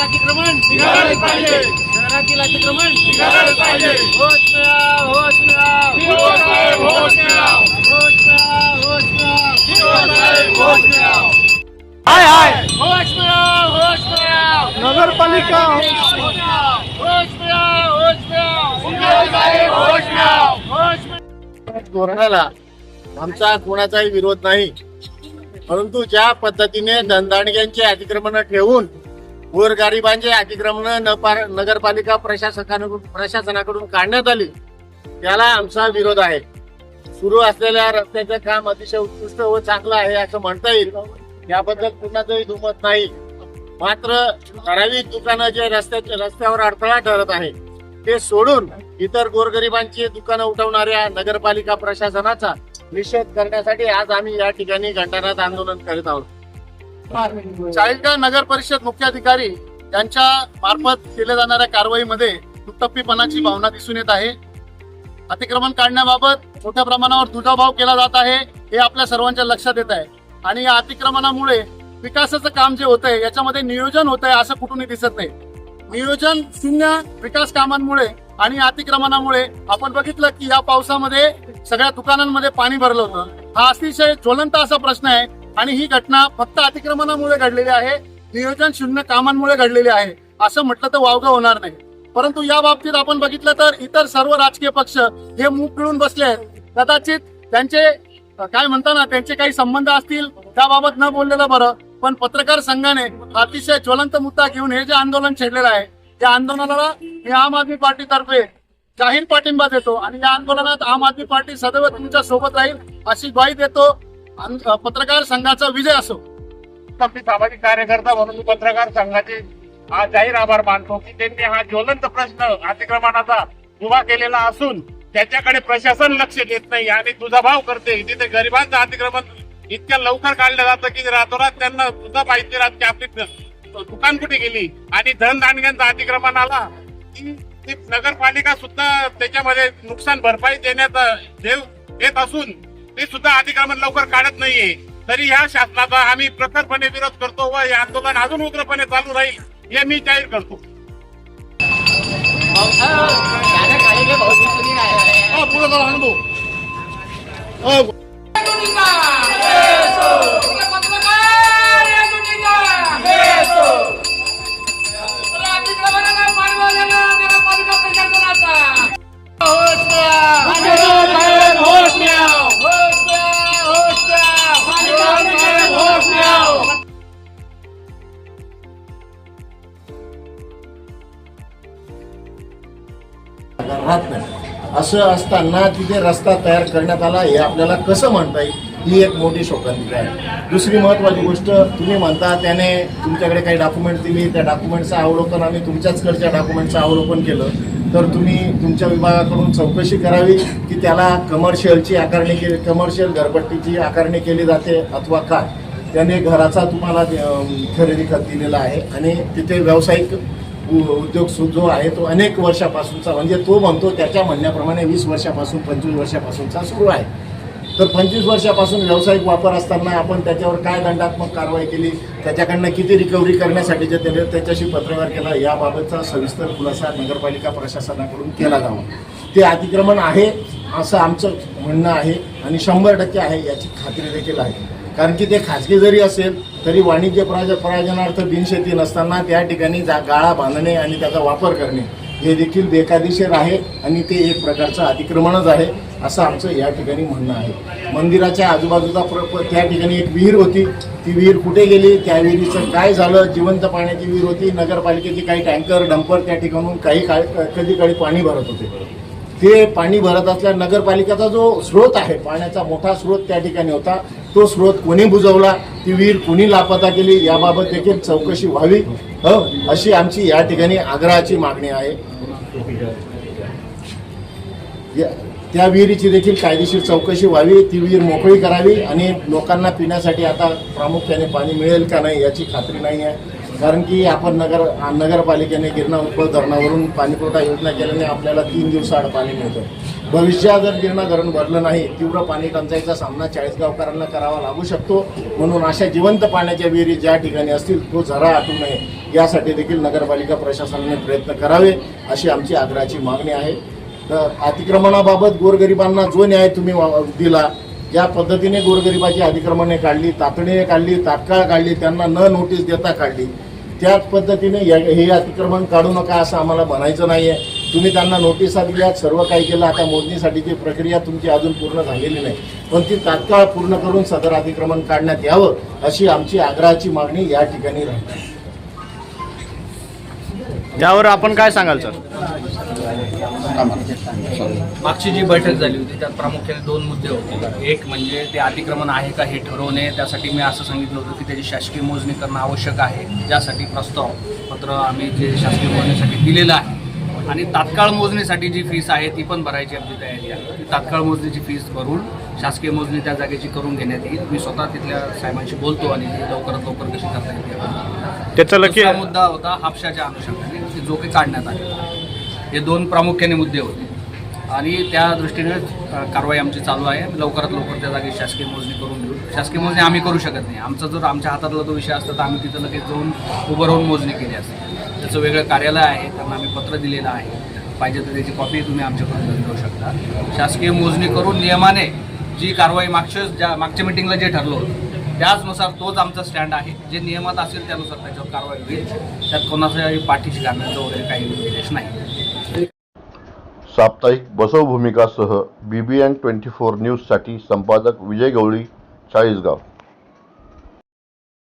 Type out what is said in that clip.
शहरातील अतिक्रमण शहरातील अतिक्रमण मिळाव मिळाव. मिळाव मिळाव मिळाव. हाय हाय. होश मिळाव होश मिळाव. नगरपालिका. होश मिळाव होश मिळाव होश मिळाव. धोरणाला आमचा कोणाचाही विरोध नाही. परंतु ज्या पद्धतीने धनदांडग्यांचे अतिक्रमण ठेवून गोरगरिबांचे अतिक्रमण नगरपालिका प्रशासकाकडून प्रशासनाकडून काढण्यात आली. त्याला आमचा विरोध आहे. सुरू असलेल्या रस्त्याचं काम अतिशय उत्कृष्ट व चांगलं आहे असं म्हणता येईल. याबद्दल कुणाचंही दुमत नाही. मात्र ठराविक दुकानं जे रस्त्याच्या रस्त्यावर अडथळा ठरत आहे ते सोडून इतर गोरगरिबांची दुकानं उठवणाऱ्या नगरपालिका प्रशासनाचा निषेध करण्यासाठी आज आम्ही या ठिकाणी घंटानाथ आंदोलन करीत आहोत. चाळीसगाव नगर परिषद मुख्याधिकारी यांच्या मार्फत केल्या जाणाऱ्या कारवाईमध्ये दुटप्पीपणाची भावना दिसून येत आहे. अतिक्रमण काढण्याबाबत मोठ्या प्रमाणावर दुजाभाव केला जात आहे हे आपल्या सर्वांच्या लक्षात येत आहे. आणि या अतिक्रमणामुळे विकासाचं काम जे होत आहे याच्यामध्ये नियोजन होत आहे असं कुठूनही दिसत नाही. नियोजन शून्य विकास कामांमुळे आणि अतिक्रमणामुळे आपण बघितलं की या पावसामध्ये सगळ्या दुकानांमध्ये पाणी भरलं होतं. हा अतिशय ज्वलंत असा प्रश्न आहे. आणि ही घटना फक्त अतिक्रमणामुळे घडलेली आहे नियोजन शून्य कामांमुळे घडलेली आहे असं म्हटलं तर वावगं होणार नाही. परंतु या बाबतीत आपण बघितलं तर इतर सर्व राजकीय पक्ष हे मूक पिळून बसले आहेत. कदाचित त्यांचे काय म्हणता ना त्यांचे काही संबंध असतील त्याबाबत न बोललेलं बरं पण पत्रकार संघाने अतिशय ज्वलंत मुद्दा घेऊन हे जे आंदोलन छेडलेलं आहे त्या आंदोलनाला मी आम आदमी पार्टीतर्फे जाहीर पाठिंबा देतो आणि या आंदोलनात आम आदमी पार्टी सदैव तुमच्यासोबत राहील अशी ग्वाही देतो. पत्रकार संघाचा विजय असो. मी सामाजिक कार्यकर्ता म्हणून पत्रकार संघाचे हा जाहीर आभार मानतो की त्यांनी हा ज्वलंत प्रश्न अतिक्रमणाचा उभा केलेला असून त्याच्याकडे प्रशासन लक्ष देत नाही. आणि तुझा करते. तिथे गरिबांचं अतिक्रमण इतक्या लवकर काढलं जातं की रातोरात त्यांना सुद्धा माहिती राहत की आपली दुकान कुठे गेली? आणि धनधान्यांचं अतिक्रमण आला की नगरपालिका सुद्धा त्याच्यामध्ये नुकसान भरपाई देण्यात देव देत असून ते सुद्धा अतिक्रमण लवकर काढत नाहीये. तरी ह्या शासनाचा आम्ही प्रखरपणे विरोध करतो व हे आंदोलन अजून उग्रपणे चालू राहील हे मी जाहीर करतो. हो, अ, अनुभव असं असताना तिथे रस्ता तयार करण्यात आला हे आपल्याला कसं म्हणता येईल? ही एक मोठी शोकांतिका आहे. दुसरी महत्वाची गोष्ट तुम्ही म्हणता त्याने तुमच्याकडे काही डॉक्युमेंट दिली त्या डॉक्युमेंटचं अवलोकन आम्ही तुमच्याचकडच्या डॉक्युमेंटचं अवलोकन केलं. तर तुम्ही तुमच्या विभागाकडून चौकशी करावी की त्याला कमर्शियलची आकारणी केली कमर्शियल घरपट्टीची आकारणी केली जाते अथवा काय त्याने घराचा तुम्हाला खरेदी खत दिलेला आहे आणि तिथे व्यावसायिक उद्योग जो आहे तो अनेक वर्षापासूनचा म्हणजे तो म्हणतो त्याच्या म्हणण्याप्रमाणे वीस वर्षापासून पंचवीस वर्षापासूनचा सुरू आहे. तर पंचवीस वर्षापासून व्यावसायिक वापर असताना आपण त्याच्यावर काय दंडात्मक कारवाई केली त्याच्याकडनं किती रिकव्हरी करण्यासाठी जे त्याने त्याच्याशी पत्रव्यवहार केला याबाबतचा सविस्तर खुलासा नगरपालिका प्रशासनाकडून केला जावा. ते अतिक्रमण आहे असं आमचं म्हणणं आहे आणि शंभर टक्के आहे याची खात्री देखील आहे. कारण की ते खाजगी जरी असेल तरी वाणिज्य प्रयोज प्रयोजनार्थ बिनशेती नसताना त्या ठिकाणी जा गाळा बांधणे आणि त्याचा वापर करणे हे देखील बेकायदेशीर आहे आणि ते एक प्रकारचं अतिक्रमणच आहे असं आमचं या ठिकाणी म्हणणं आहे. मंदिराच्या आजूबाजूचा प्र प्र- त्या ठिकाणी एक विहीर होती. ती विहीर कुठे गेली? त्या विहिरीचं काय झालं? जिवंत पाण्याची विहीर होती. नगरपालिकेची काही टँकर डंपर त्या ठिकाणून काही काळ कधी काळी पाणी भरत होते. ते पाणी भरत असल्या नगरपालिकेचा जो स्रोत आहे पाण्याचा मोठा स्रोत त्या ठिकाणी होता. तो स्रोत कोणी बुजवला? ती विहीर कोणी लापता केली? याबाबत देखील चौकशी व्हावी अशी आमची या ठिकाणी आग्रहाची मागणी आहे. या- त्या विहिरीची देखील कायदेशीर चौकशी व्हावी ती विहीर मोकळी करावी आणि लोकांना पिण्यासाठी आता प्रामुख्याने पाणी मिळेल का नाही याची खात्री नाही आहे. कारण की आपण नगर नगरपालिकेने गिरणा उत्पल धरणावरून पाणीपुरवठा योजना केल्याने आपल्याला तीन दिवसाआड पाणी मिळतं. भविष्यात जर गिरणा धरण भरलं नाही तीव्र पाणी टंचाईचा सामना चाळीसगावकरांना करावा लागू शकतो. म्हणून अशा जिवंत पाण्याच्या विहिरी ज्या ठिकाणी असतील तो झरा आटू नये. यासाठी देखील नगरपालिका प्रशासनाने प्रयत्न करावे अशी आमची आग्रहाची मागणी आहे. तर अतिक्रमणाबाबत गोरगरिबांना जो न्याय तुम्ही वा- दिला ज्या पद्धतीने गोरगरिबाची अतिक्रमणे काढली तातडीने काढली तात्काळ काढली त्यांना न नोटीस देता काढली. त्याच पद्धतीने या- हे अतिक्रमण काढू नका असं आम्हाला म्हणायचं नाही आहे तुम्ही त्यांना नोटिसा दिल्यात सर्व काही केलं. आता मोजणीसाठीची प्रक्रिया तुमची अजून पूर्ण झालेली नाही. पण ती तात्काळ पूर्ण करून सदर अतिक्रमण काढण्यात यावं अशी आमची आग्रहाची मागणी या ठिकाणी राहील. त्यावर आपण काय सांगाल सर? मागची जी बैठक झाली होती त्यात प्रामुख्याने दोन मुद्दे होते. एक म्हणजे ते अतिक्रमण आहे का हे ठरवणे त्यासाठी मी असं सांगितलं होतं की त्याची शासकीय मोजणी करणं आवश्यक आहे. ज्यासाठी प्रस्ताव पत्र आम्ही जे शासकीय मोजणीसाठी दिलेलं आहे. आणि तात्काळ मोजणीसाठी जी फीस आहे ती पण भरायची आमची तयारी आहे. ती तात्काळ मोजणीची फीस भरून शासकीय मोजणी त्या जागेची करून घेण्यात येईल. मी स्वतः तिथल्या साहेबांशी बोलतो आणि लवकरात लवकर कशी करता येते त्याचं मुद्दा होता हापशाच्या अनुषंगाने. जो काही काढण्यात आले. हे दोन प्रामुख्याने मुद्दे होते. आणि त्या दृष्टीने कारवाई आमची चालू आहे. लवकरात लवकर त्या जागी शासकीय मोजणी करून घेऊ. शासकीय मोजणी आम्ही करू शकत नाही. आमचा जर आमच्या हातातला तो विषय असता तर आम्ही तिथं लगेच जाऊन उभं राहून मोजणी केली असते. त्याचं वेगळं कार्यालय आहे त्यांना आम्ही पत्र दिलेलं आहे. पाहिजे तर त्याची कॉपी तुम्ही आमच्याकडून घेऊ शकता. शासकीय मोजणी करून नियमाने जी कारवाई मागच्या ज्या मागच्या मिटिंगला जे ठरलं होतं त्याचनुसार तोच आमचा स्टँड आहे. जे नियमात असेल त्यानुसार त्याच्यावर कारवाई होईल. त्यात कोणाच्याही पाठीशी घालण्याचं वगैरे काही उद्देश नाही. साप्ताहिक बसव भूमिकासह बीबीएन ट्वेंटी फोर न्यूजसाठी संपादक विजय गवळी चाळीसगाव.